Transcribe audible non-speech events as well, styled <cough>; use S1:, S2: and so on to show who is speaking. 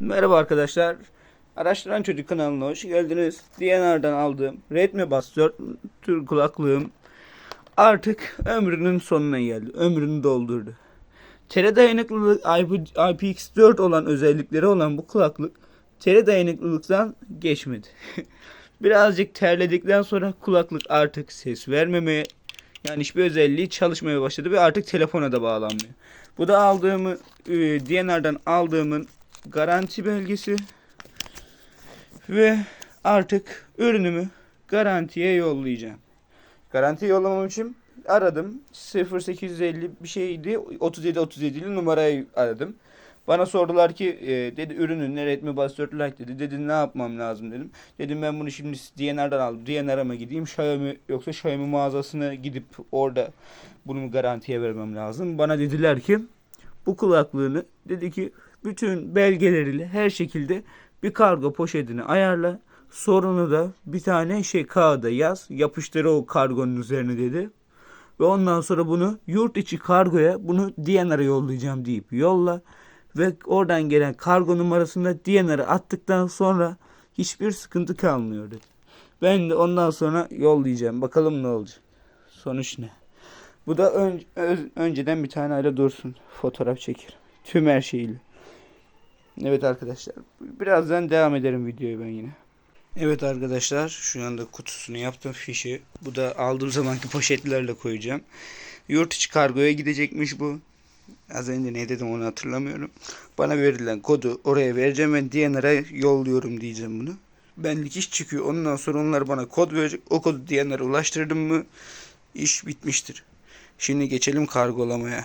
S1: Merhaba arkadaşlar. Araştıran Çocuk kanalına hoş geldiniz. DNR'dan aldığım Redmi Buds 4 tür kulaklığım artık ömrünün sonuna geldi. Ömrünü doldurdu. Tele dayanıklılık IP, IPX4 olan özellikleri olan bu kulaklık tele dayanıklılıktan geçmedi. <laughs> Birazcık terledikten sonra kulaklık artık ses vermemeye yani hiçbir özelliği çalışmaya başladı ve artık telefona da bağlanmıyor. Bu da aldığımı e, DNR'dan aldığımın garanti belgesi ve artık ürünümü garantiye yollayacağım. Garantiye yollamam için aradım. 0850 bir şeydi. 37 37'li numarayı aradım. Bana sordular ki e, dedi ürünün ne Redmi Buds 4 Lite dedi. Dedi ne yapmam lazım dedim. Dedim ben bunu şimdi DNR'dan aldım. DNR'a mı gideyim Xiaomi yoksa Xiaomi mağazasına gidip orada bunu garantiye vermem lazım. Bana dediler ki bu kulaklığını dedi ki bütün belgeleriyle her şekilde bir kargo poşetini ayarla. Sorunu da bir tane şey kağıda yaz. Yapıştır o kargonun üzerine dedi. Ve ondan sonra bunu yurt içi kargoya bunu DNR'a yollayacağım deyip yolla. Ve oradan gelen kargo numarasını DNR'a attıktan sonra hiçbir sıkıntı kalmıyor dedi. Ben de ondan sonra yollayacağım. Bakalım ne olacak. Sonuç ne? Bu da ön- önceden bir tane aile dursun. Fotoğraf çekir. Tüm her şeyiyle. Evet arkadaşlar. Birazdan devam ederim videoyu ben yine. Evet arkadaşlar şu anda kutusunu yaptım fişi. Bu da aldığım zamanki poşetlerle koyacağım. Yurt içi kargoya gidecekmiş bu. Az önce ne dedim onu hatırlamıyorum. Bana verilen kodu oraya vereceğim ben DNR'a yolluyorum diyeceğim bunu. Benlik iş çıkıyor. Ondan sonra onlar bana kod verecek. O kodu DNR'a ulaştırdım mı iş bitmiştir. Şimdi geçelim kargolamaya.